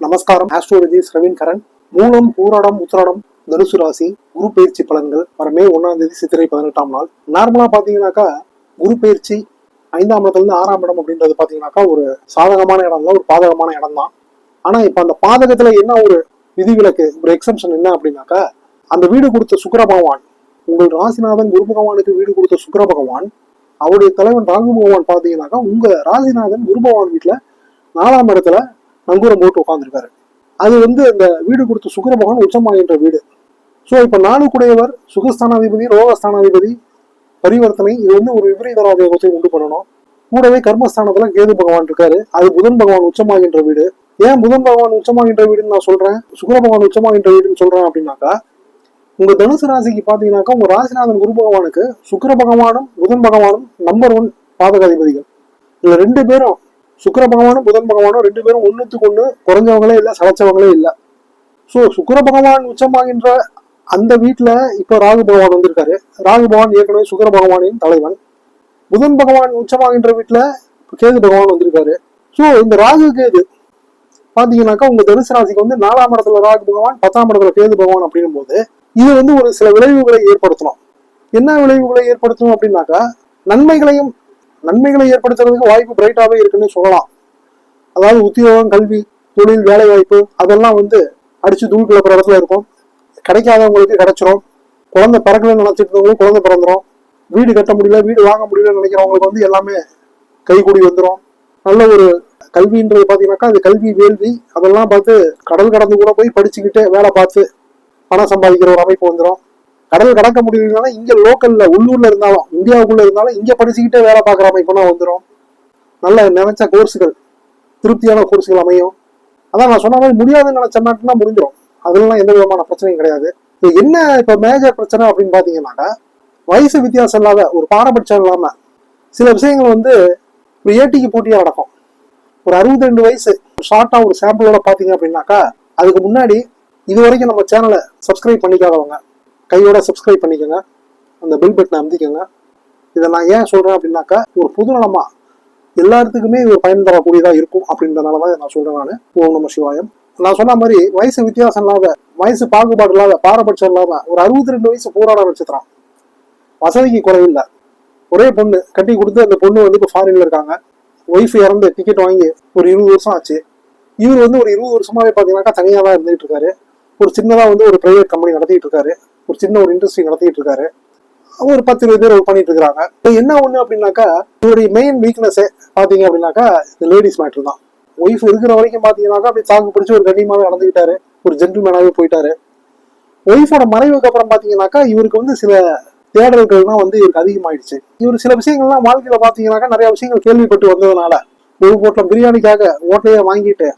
நமஸ்காரம். ஆஸ்ட்ரோலஜி ரவீன் கரண் மூலம் பூராடம் உத்திராடம் தனுசு ராசி குரு பயிற்சி பலன்கள். வர மே ஒன்றாம் தேதி சித்திரை பதினெட்டாம் நாள். நார்மலா பாத்தீங்கன்னாக்கா குரு பயிற்சி ஐந்தாம் இடத்துலேருந்து ஆறாம் இடம் அப்படின்றது பாத்தீங்கன்னாக்கா ஒரு சாதகமான இடம் தான் ஒரு பாதகமான இடம் தான் ஆனா இப்ப அந்த பாதகத்துல என்ன ஒரு விதிவிலக்கு ஒரு எக்ஸம்ஷன் என்ன அப்படின்னாக்கா அந்த வீடு கொடுத்த சுக்கர பகவான் உங்கள் ராசிநாதன் குரு பகவானுக்கு வீடு கொடுத்த சுக்கர பகவான் அவருடைய தலைவன் ராகு பகவான் பாத்தீங்கன்னாக்கா உங்க ராசிநாதன் குரு பகவான் வீட்டுல நாலாம் இடத்துல நங்கூரம் போட்டு உட்காந்துருக்காரு அது வந்து அந்த வீடு கொடுத்த சுக்கரமோகன் பகவான் உச்சமாகின்ற வீடு. ஸோ இப்போ நாலு குடையவர் சுகஸ்தானாதிபதி ரோகஸ்தானாதிபதி பரிவர்த்தனை இது வந்து ஒரு விபரீத யோகத்தை உண்டு பண்ணணும். கூடவே கர்மஸ்தானத்துல கேது பகவான் இருக்காரு. அது புதன் பகவான் உச்சமாகின்ற வீடு. ஏன் புதன் பகவான் உச்சமாகின்ற வீடுன்னு நான் சொல்றேன்? சுக்கர பகவான் உச்சமாகின்ற வீடுன்னு சொல்றேன் அப்படின்னாக்கா உங்க தனுசு ராசிக்கு பாத்தீங்கன்னாக்கா உங்க ராசிநாதன் குரு பகவானுக்கு சுக்கர பகவானும் புதன் பகவானும் நம்பர் ஒன் பாதகாதிபதிகள். இதுல ரெண்டு பேரும் சுக்கிர பகவானும் புதன் பகவானும் ரெண்டு பேரும் ஒன்றுத்துக்கு ஒண்ணு குறைஞ்சவங்களே இல்லை சளைச்சவங்களே இல்லை. ஸோ சுக்கிர பகவான் உச்சமாகின்ற அந்த வீட்டுல இப்போ ராகு பகவான் வந்திருக்காரு. ராகு பகவான் ஏற்கனவே சுக்கிர பகவானின் தலைவன். புதன் பகவான் உச்சமாகின்ற வீட்டில் கேது பகவான் வந்திருக்காரு. ஸோ இந்த ராகு கேது பாத்தீங்கன்னாக்கா உங்க தனுசு ராசிக்கு வந்து நாலாம் இடத்துல ராகு பகவான் பத்தாம் இடத்துல கேது பகவான் அப்படின்னும் போது இது வந்து ஒரு சில விளைவுகளை ஏற்படுத்தணும் என்ன விளைவுகளை ஏற்படுத்தணும் அப்படின்னாக்கா நன்மைகளையும் நன்மைகளை ஏற்படுத்துறதுக்கு வாய்ப்பு பிரைட்டாகவே இருக்குன்னு சொல்லலாம். அதாவது உத்தியோகம் கல்வி தொழில் வேலை வாய்ப்பு அதெல்லாம் வந்து அடிச்சு தூள் கிளப்புற இடத்துல இருக்கும். கிடைக்காதவங்களுக்கு கிடைச்சிரும். குழந்தை பிறக்கலன்னு நினைச்சிட்டு இருந்தவங்களும் குழந்தை பிறந்துரும். வீடு கட்ட முடியல வீடு வாங்க முடியலன்னு நினைக்கிறவங்களுக்கு வந்து எல்லாமே கைகூடி வந்துடும் நல்ல ஒரு கல்வின்றது பார்த்தீங்கன்னாக்கா அது கல்வி வேள்வி அதெல்லாம் பார்த்து கடல் கடந்து கூட போய் படிச்சுக்கிட்டு வேலை பார்த்து பணம் சம்பாதிக்கிற ஒரு அமைப்பு வந்துடும் கடல் கடக்க முடியலனால இங்க லோக்கல்ல உள்ளூர்ல இருந்தாலும் இந்தியாவுக்குள்ள இருந்தாலும் இங்க படிச்சுக்கிட்டே வேலை பார்க்குற அமைப்புனா வந்துடும் நல்ல நினைச்ச கோர்ஸுகள் திருப்தியான கோர்ஸுகள் அமையும். அதான் நான் சொன்ன மாதிரி முடியாதுன்னு நினைச்ச மாட்டேன்னா முடிஞ்சிடும் அதெல்லாம் எந்த விதமான பிரச்சனையும் கிடையாது. இப்போ என்ன இப்போ மேஜர் பிரச்சனை அப்படின்னு பார்த்தீங்கன்னாக்கா வயசு வித்தியாசம் இல்லாத ஒரு பாரபட்சம் இல்லாம சில விஷயங்கள் வந்து ஒரு ஏட்டிக்கு போட்டியா நடக்கும். ஒரு அறுபத்தி ரெண்டு வயசு ஷார்ட்டா ஒரு சாம்பிளோட பார்த்தீங்க அப்படின்னாக்கா அதுக்கு முன்னாடி இது வரைக்கும் நம்ம சேனலை சப்ஸ்கிரைப் பண்ணிக்காதவங்க. கையோட சப்ஸ்கிரைப் பண்ணிக்கோங்க. அந்த பெல் பட்டனை அமைதிக்கோங்க இதை நான் ஏன் சொல்கிறேன் அப்படின்னாக்கா ஒரு புதுநலமா எல்லாத்துக்குமே ஒரு பயன் தரக்கூடியதாக இருக்கும் அப்படின்றனால தான் நான் சொல்கிறேன் நான். ஓம் நம சிவாயம். நான் சொன்ன மாதிரி வயசு வித்தியாசம் இல்லாத வயசு பாகுபாடு இல்லாத பாரபட்சம் இல்லாமல் ஒரு அறுபத்தி ரெண்டு வயசு போராட நட்சத்திரம் வசதிக்கு குறைவில்லை. ஒரே பொண்ணு கட்டி கொடுத்து அந்த பொண்ணு வந்து இப்போ ஃபாரின்ல இருக்காங்க. ஒய்ஃப் இறந்து டிக்கெட் வாங்கி ஒரு இருபது வருஷம் ஆச்சு. இவர் வந்து ஒரு இருபது வருஷமாவே பார்த்தீங்கன்னாக்கா தனியாக தான் இருந்துகிட்டு இருக்காரு. ஒரு சின்னதாக வந்து ஒரு ப்ரைவேட் கம்பெனி நடத்திட்டு இருக்காரு. ஒரு சின்ன ஒரு இண்டஸ்ட்ரி நடத்திட்டு இருக்காரு ஒரு பத்து இருபது பேர் பண்ணிட்டு இருக்காங்க இப்போ என்ன ஒண்ணு அப்படின்னாக்கா இவருடைய மெயின் வீக்னஸே பாத்தீங்க அப்படின்னாக்கா இந்த லேடிஸ் மேட்ரு தான். ஒய்ஃப் இருக்கிற வரைக்கும் பாத்தீங்கன்னாக்கா அப்படி தாக்கு பிடிச்சி ஒரு கண்ணியமாவே நடந்துகிட்டாரு. ஒரு ஜென்டில்மேனாவே போயிட்டாரு. ஒய்ஃபோட மறைவுக்கு அப்புறம் பாத்தீங்கன்னாக்கா இவருக்கு வந்து சில தேடல்கள்லாம் வந்து இவருக்கு அதிகமாயிடுச்சு. இவர் சில விஷயங்கள்லாம் வாழ்க்கையில பாத்தீங்கன்னாக்கா நிறைய விஷயங்கள் கேள்விப்பட்டு வந்ததுனால ஒரு போட்டில் பிரியாணிக்காக ஓட்டையை வாங்கிட்டு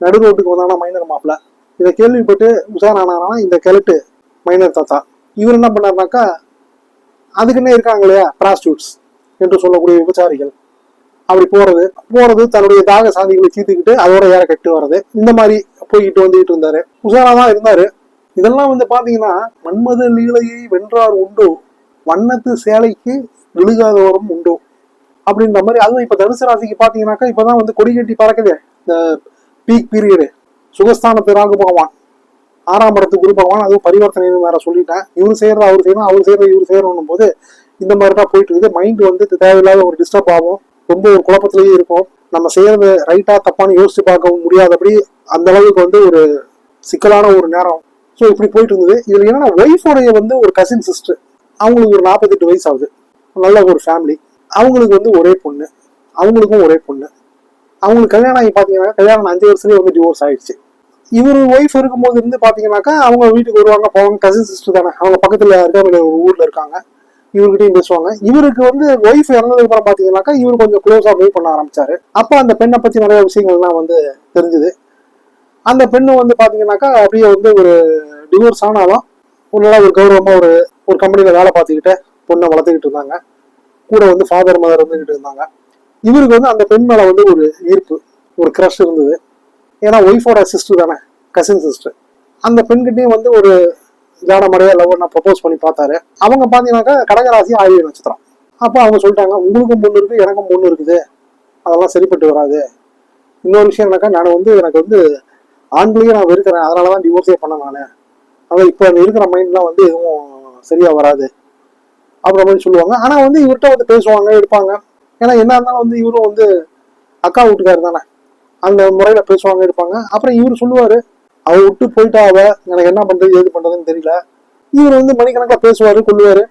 நடு ரோட்டுக்கு வந்தானா மைனர் மாப்பிள்ள. இதை கேள்விப்பட்டு உஷாரானா இந்த கிழட்டு மைனர் தாத்தா. இவர் என்ன பண்ணாருனாக்கா அதுக்குன்னே இருக்காங்க இல்லையா பிராஸ்டியூட்ஸ் என்று சொல்லக்கூடிய விபச்சாரிகள். அப்படி போறது போறது தன்னுடைய தாக சாந்திகளை தீர்த்துக்கிட்டு அதோட ஏற கட்டு வர்றது. இந்த மாதிரி போய்கிட்டு வந்துகிட்டு இருந்தாரு. உஷாரா தான் இருந்தாரு. இதெல்லாம் வந்து பாத்தீங்கன்னா மன்மத லீலையை வென்றார் உண்டோ. வண்ணத்து சேலைக்கு விழுகாதவரும் உண்டோ. அப்படின்ற மாதிரி அதுவும் இப்ப தனுசு ராசிக்கு பாத்தீங்கன்னாக்கா இப்பதான் வந்து கொடி கட்டி பறக்குது. இந்த பீக் பீரியடு சுகஸ்தானத்து ராகு பகவான். ஆறாம் இடத்து குரு பகவான் அதுவும் பரிவர்த்தனைன்னு வேற சொல்லிட்டேன். இவர் செய்யறது அவர் செய்யணும் அவர் செய்யறது இவர் செய்யணும் போது இந்த மாதிரி தான் போயிட்டு இருக்குது. மைண்ட் வந்து தேவையில்லாத ஒரு டிஸ்டர்ப் ஆகும். ரொம்ப ஒரு குழப்பத்திலேயே இருக்கும் நம்ம செய்யறது ரைட்டா தப்பான்னு யோசிச்சு பார்க்கவும் முடியாதபடி அந்த அளவுக்கு வந்து ஒரு சிக்கலான ஒரு நேரம். ஸோ இப்படி போயிட்டு இருந்தது. இதுல என்னன்னா ஒய்ஃபோடைய வந்து ஒரு கசின் சிஸ்டர் அவங்களுக்கு ஒரு நாற்பத்தெட்டு வயசு ஆகுது நல்ல ஒரு ஃபேமிலி அவங்களுக்கு வந்து ஒரே பொண்ணு. அவங்களுக்கும் ஒரே பொண்ணு. அவங்களுக்கு கல்யாணம் ஆகி பார்த்தீங்கன்னா கல்யாணம் அஞ்சு வருஷத்துலேயே வந்து டிவோர்ஸ் ஆயிடுச்சு. இவர் ஒய்ஃப் இருக்கும்போது இருந்து பார்த்தீங்கன்னாக்கா அவங்க வீட்டுக்கு வருவாங்க போவாங்க. கசின் சிஸ்டர் தானே. அவங்க பக்கத்தில் இருக்க ஒரு ஊரில் இருக்காங்க. இவர்கிட்டையும் பேசுவாங்க. இவருக்கு வந்து ஒய்ஃப் இறந்ததுக்கு அப்புறம் பார்த்தீங்கன்னாக்கா இவர் கொஞ்சம் க்ளோஸாக மூவ் பண்ண ஆரம்பிச்சாரு. அப்போ அந்த பெண்ணை பற்றி நிறைய விஷயங்கள்லாம் வந்து தெரிஞ்சுது. அந்த பெண்ணு வந்து பார்த்தீங்கன்னாக்கா அப்படியே வந்து ஒரு டிவோர்ஸ் ஆனாலும் ஒரு ஒரு கௌரவமாக ஒரு ஒரு கம்பெனியில் வேலை பார்த்துக்கிட்டு பொண்ணை வளர்த்துக்கிட்டு இருந்தாங்க. கூட வந்து ஃபாதர் மதர் இருந்துக்கிட்டு இருந்தாங்க. இவருக்கு வந்து அந்த பெண் மேலே வந்து ஒரு ஈர்ப்பு ஒரு க்ரஷ் இருந்தது. ஏன்னா ஒய்ஃபோட சிஸ்டர் தானே கசின் சிஸ்டர் அந்த பெண்கிட்டையும் வந்து ஒரு ஜான முறையாக லவ் நான் ப்ரப்போஸ் பண்ணி பார்த்தாரு. அவங்க பார்த்தீங்கன்னாக்கா கடகராசி ஆயுத நட்சத்திரம். அப்போ அவங்க சொல்லிட்டாங்க உங்களுக்கும் பொண்ணு இருக்குது எனக்கும் பொண்ணு இருக்குது. அதெல்லாம் சரிப்பட்டு வராது. இன்னொரு விஷயம் என்னக்கா நான் வந்து எனக்கு வந்து ஆண்களையும் நான் வெறுக்கிறேன். அதனால தான் டிவோர்ஸே பண்ண நான். ஆனால் இப்போ இருக்கிற மைண்ட்லாம் வந்து எதுவும் சரியாக வராது. அப்புறம் மாதிரி சொல்லுவாங்க. ஆனால் வந்து இவர்கிட்ட வந்து பேசுவாங்க எடுப்பாங்க. ஏன்னா என்ன இருந்தாலும் வந்து இவரும் வந்து அக்கா வீட்டுக்காரர் தானே. அந்த முறையில பேசுவாங்க இருப்பாங்க அப்புறம் இவர் சொல்லுவாரு அவ விட்டு போயிட்டா அவ எனக்கு என்ன பண்றது ஏது பண்றதுன்னு தெரியல. இவர் வந்து மணிக்கணக்கா பேசுவாரு கொள்ளுவாரு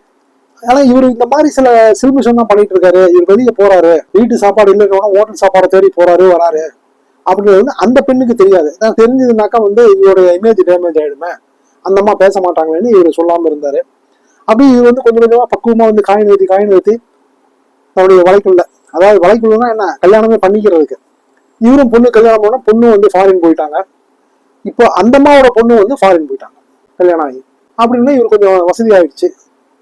ஆனா இவர் இந்த மாதிரி சில சில்மிஷன் தான் பண்ணிட்டு இருக்காரு. இவர் வெளியே போறாரு. வீட்டு சாப்பாடு இல்லைன்னா ஹோட்டல் சாப்பாடை தேடி போறாரு வராரு. அப்படின்றது வந்து அந்த பெண்ணுக்கு தெரியாது. நான் தெரிஞ்சதுனாக்கா வந்து இவருடைய இமேஜ் டேமேஜ் ஆயிடுமே. அந்த அம்மா பேச மாட்டாங்களேன்னு இவர் சொல்லாம இருந்தாரு. அப்படி இவர் வந்து கொஞ்சம் கொஞ்சமா பக்குவமா வந்து காயின் நிறுத்தி காயின் நிறுத்தி தன்னுடைய வலைக்குள்ள அதாவது வலைக்குள்ளனா என்ன? கல்யாணமே பண்ணிக்கிறதுக்கு. இவரும் பொண்ணு கல்யாணம் பண்ணா பொண்ணு வந்து ஃபாரின் போயிட்டாங்க. இப்போ அந்த அம்மாவோட பொண்ணு வந்து ஃபாரின் போயிட்டாங்க. கல்யாணம் ஆகி. அப்படின்னா இவர் கொஞ்சம் வசதி ஆயிடுச்சு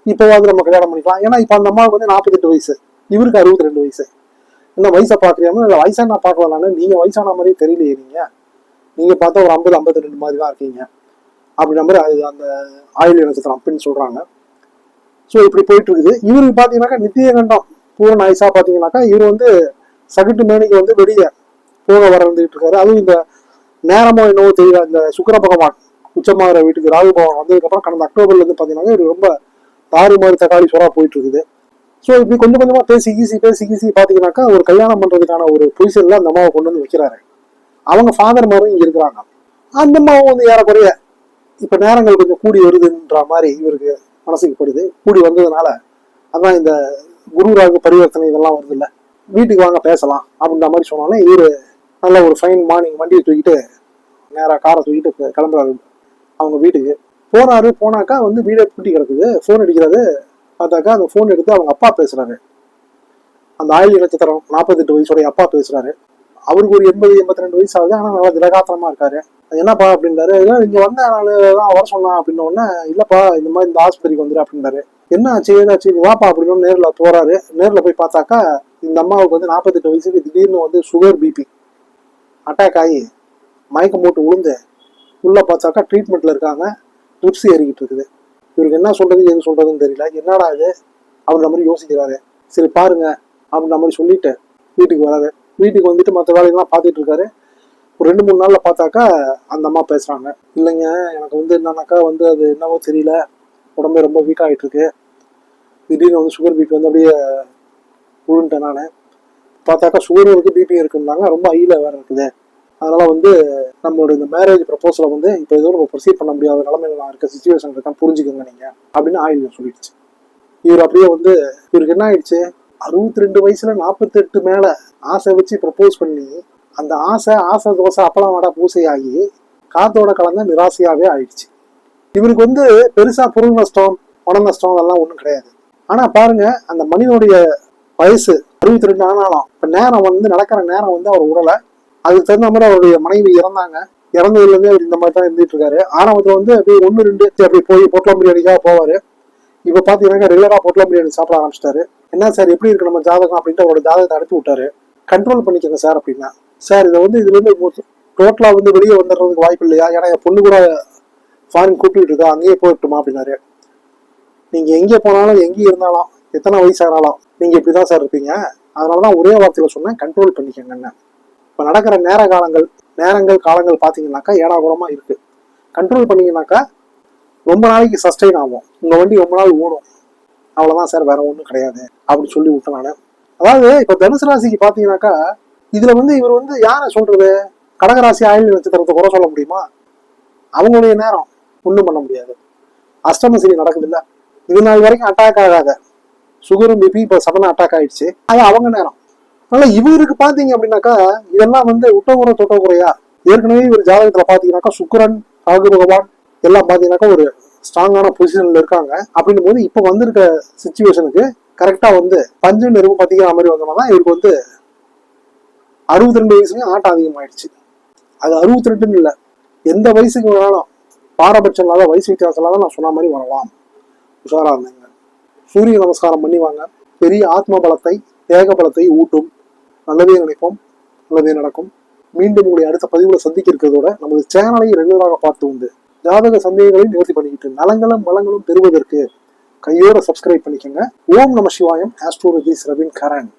இப்போவாது நம்ம கல்யாணம் பண்ணிக்கலாம். ஏன்னா இப்போ அந்த அம்மாவுக்கு வந்து நாற்பத்தெட்டு வயசு. இவருக்கு அறுபத்தி ரெண்டு வயசு. இந்த வயசை பார்க்குறியாம இல்லை வயசாக நான்? பார்க்கலான்னு நீங்கள் வயசான மாதிரியே தெரியலையே நீங்கள் நீங்கள் பார்த்தா ஒரு ஐம்பது ஐம்பத்தி ரெண்டு மாதிரி தான் இருக்கீங்க. அப்படின்ற மாதிரி அது அந்த ஆயுள் நட்சத்திரம் அப்படின்னு சொல்கிறாங்க ஸோ இப்படி போயிட்டு இருக்குது இவருக்கு பார்த்தீங்கன்னாக்கா நித்தியகண்டம். பூரண ஆயுசா பார்த்தீங்கன்னாக்கா இவர் வந்து சகட்டு மேனிக்கு வந்து வெளியே போக வர வந்துட்டு இருக்காரு. அதுவும் இந்த நேரமோ என்னவோ தெரியல. இந்த சுக்கர பகவான் உச்சமாகிற வீட்டுக்கு ராகு பகவான் வந்ததுக்கப்புறம் கடந்த அக்டோபர்ல இருந்து பார்த்தீங்கன்னா இது ரொம்ப தாறு மாதிரி தக்காளி சோறா போயிட்டு இருக்குது ஸோ இப்படி கொஞ்சம் கொஞ்சமா பேசி கீசி பேசி கீசி பார்த்தீங்கன்னாக்கா ஒரு கல்யாணம் பண்றதுக்கான ஒரு பொசிஷனில் அந்த அம்மாவை கொண்டு வந்து வைக்கிறாரு. அவங்க ஃபாதர் மாரும் இங்க இருக்கிறாங்க. அந்த அம்மாவும் வந்து ஏறக்குறைய இப்ப நேரங்கள் கொஞ்சம் கூடி வருதுன்ற மாதிரி இவருக்கு மனசுக்கு படுது. கூடி வந்ததுனால அதான் இந்த குரு ராகு பரிவர்த்தனை இதெல்லாம் வருது இல்ல வீட்டுக்கு வாங்க பேசலாம் அப்படின்ற மாதிரி சொன்னாலும் இவரு நல்ல ஒரு ஃபைன் மார்னிங் வண்டியை தூக்கிட்டு நேராக காரை தூக்கிட்டு கிளம்புறாரு. அவங்க வீட்டுக்கு. போறாரு போனாக்கா வந்து வீடே பூட்டி கிடக்குது. ஃபோன் அடிக்கிறாரு. பார்த்தாக்கா அந்த ஃபோன் எடுத்து அவங்க அப்பா பேசுறாரு. அந்த ஆயுள் நட்சத்திரம் நாற்பத்தெட்டு வயசுடைய அப்பா பேசுறாரு. அவருக்கு ஒரு எண்பது எண்பத்தி ரெண்டு வயசு ஆகுது. ஆனால் நல்லா திடகாத்திரமா இருக்காரு. என்னப்பா? அப்படின்றாரு. "இல்ல, இங்கே வந்த நாள் தான் வர சொன்னா அப்படின்ன உடனே இல்லப்பா இந்த மாதிரி இந்த ஆஸ்பத்திரிக்கு வந்துரு அப்படின்றாரு. என்ன ஆச்சு ஏதாச்சு நீ வாப்பா அப்படின்னு நேரில் போறாரு. நேரில் போய் பார்த்தாக்கா இந்த அம்மாவுக்கு வந்து நாற்பத்தெட்டு வயசுக்கு திடீர்னு வந்து சுகர் பிபி அட்டாக் ஆகி மயக்கம் போட்டு விழுந்து உள்ளே பார்த்தாக்கா ட்ரீட்மெண்ட்டில் இருக்காங்க. ட்ரிப்ஸ் ஏறிக்கிட்டு இருக்குது. இவருக்கு என்ன சொல்கிறது எது சொல்கிறதுன்னு தெரியல. என்னடா இது? அப்படின்ற மாதிரி யோசிக்கிறாரு. சரி பாருங்க அப்படின்ற மாதிரி சொல்லிட்டு வீட்டுக்கு வராரு. வீட்டுக்கு வந்துட்டு மற்ற வேலைகள்லாம் பார்த்துட்டு இருக்காரு. ஒரு ரெண்டு மூணு நாளில் பார்த்தாக்கா அந்த அம்மா பேசுகிறாங்க இல்லைங்க எனக்கு வந்து என்னன்னாக்கா வந்து அது என்னவோ தெரியல. உடம்பே ரொம்ப வீக் இருக்கு. திடீர்னு வந்து சுகர் பிபி வந்து அப்படியே விழுந்துட்டேன் நான். பார்த்தாக்கா சுகரும் இருக்கு பிபி இருக்குன்னாங்க ரொம்ப ஹையில் வேறு இருக்குது. அதனால் வந்து நம்மளோட இந்த மேரேஜ் ப்ரப்போசலை வந்து இப்போ எதுவும் நம்ம ப்ரொசீட் பண்ண முடியாத நிலமையில நான் இருக்க சுச்சுவேஷன் இருக்கா புரிஞ்சுக்கோங்க நீங்கள் அப்படின்னு ஆயுள் சொல்லிடுச்சு. இவர் அப்படியே வந்து இவருக்கு என்ன ஆயிடுச்சு? அறுபத்தி ரெண்டு வயசுல நாற்பத்தெட்டு மேலே ஆசை வச்சு ப்ரப்போஸ் பண்ணி அந்த ஆசை ஆசை தோசை அப்பளம் வாடா பூசையாகி காத்தோட கலந்த நிராசையாகவே ஆயிடுச்சு. இவருக்கு வந்து பெருசாக பொருள் நஷ்டம் பண நஷ்டம் அதெல்லாம் ஒன்றும் கிடையாது. ஆனால் பாருங்க அந்த மனிதனுடைய வயசு அறுபத்தி ரெண்டு ஆனாலும் இப்ப நேரம் வந்து நடக்கிற நேரம் வந்து அவர் உடலை அதுக்கு தகுந்த மாதிரி அவருடைய மனைவி இறந்தாங்க. இறந்ததுலேருந்து அவர் இந்த மாதிரி தான் இருந்துட்டு இருக்காரு. ஆரம்பத்துல வந்து அப்படியே ஒண்ணு ரெண்டு அப்படி போய் பொட்டலம் பிரியாணிக்காக போவாரு. இப்ப பாத்தீங்கன்னா ரெகுலரா பொட்டலம் பிரியாணி சாப்பிட ஆரம்பிச்சிட்டாரு. என்ன சார் எப்படி இருக்கு நம்ம ஜாதகம் அப்படின்ட்டு அவரோட ஜாதகத்தை அனுப்பி விட்டாரு. கண்ட்ரோல் பண்ணிக்கோங்க சார் அப்படின்னா. சார் இதை வந்து இதுல இருந்து டோட்டலா வந்து வெளியே வந்துடுறதுக்கு வாய்ப்பு இல்லையா? ஏன்னா என் பொண்ணு கூட ஃபாரின் கூப்பிட்டு இருக்கா. அங்கேயே போயிட்டுமா அப்படின்னாரு. நீங்க எங்கே போனாலும் எங்கேயும் இருந்தாலும் எத்தனை வயசானாலும் நீங்க இப்படிதான் சார் இருப்பீங்க. அதனாலதான் ஒரே வார்த்தையில சொன்னேன் கண்ட்ரோல் பண்ணிக்கங்கன்னு இப்ப நடக்கிற நேர காலங்கள் நேரங்கள் காலங்கள் பாத்தீங்கன்னாக்கா ஏடாகுடமா இருக்கு. கண்ட்ரோல் பண்ணீங்கன்னாக்கா ரொம்ப நாளைக்கு சஸ்டெயின் ஆகும். உங்க வண்டி ரொம்ப நாள் ஓடும். அவ்வளவுதான் சார் வேற ஒண்ணும் கிடையாது. அப்படின்னு சொல்லி விட்டேன் நான். அதாவது இப்ப தனுசு ராசிக்கு பாத்தீங்கன்னாக்கா இதுல வந்து இவர் வந்து யாரை சொல்றது? கடகராசி ஆயுள் நட்சத்திரத்தை குறை சொல்ல முடியுமா? அவங்களுடைய நேரம் ஒண்ணும் பண்ண முடியாது. அஷ்டம சரி நடக்குது இல்ல இது நாள் வரைக்கும் அட்டாக் ஆகாத. சுகரும் பிபி இப்போ சடனாக அட்டாக் ஆயிடுச்சு. அது அவங்க நேரம். அதனால இவருக்கு பார்த்தீங்க அப்படின்னாக்கா இதெல்லாம் வந்து உட்டகுறை தொட்டகுறையா? ஏற்கனவே இவர் ஜாதகத்தில் பார்த்தீங்கன்னாக்கா சுக்கிரன் ராகு பகவான் எல்லாம் பார்த்தீங்கன்னாக்கா ஒரு ஸ்ட்ராங்கான பொசிஷனில் இருக்காங்க. அப்படின்னும் போது இப்போ வந்திருக்க சுச்சுவேஷனுக்கு கரெக்டாக வந்து பஞ்சு நெருப்பு பத்திக்கிற மாதிரி வந்தோம்னா தான் இவருக்கு வந்து அறுபத்தி ரெண்டு வயசுலையும் ஆட்டம் அதிகமாயிடுச்சு. அது அறுபத்தி ரெண்டுன்னு இல்லை. எந்த வயசுக்கு வேணாலும் பாரபட்சம் இல்லாத வயசு வித்தியாசம் இல்லாத நான் சொன்ன மாதிரி வரலாம். உஷாராக இருந்தேங்க சூரிய நமஸ்காரம் பண்ணி வாங்க பெரிய ஆத்ம பலத்தை தேக பலத்தை ஊட்டும். நல்லதே நினைப்போம். நல்லதே நடக்கும். மீண்டும் உங்களை அடுத்த பதிவுல சந்திக்க இருக்கிறதோட நமது சேனலை ரெகுலராக பார்த்து உண்டு. ஜாதக சந்தேகங்களை நிவர்த்தி பண்ணிக்கிட்டு நலங்களும் வளங்களும் பெறுவதற்கு கையோட சப்ஸ்கிரைப் பண்ணிக்கோங்க. ஓம் நம சிவாயம். ஆஸ்ட்ரோலஜிஸ் ரவின் கரண்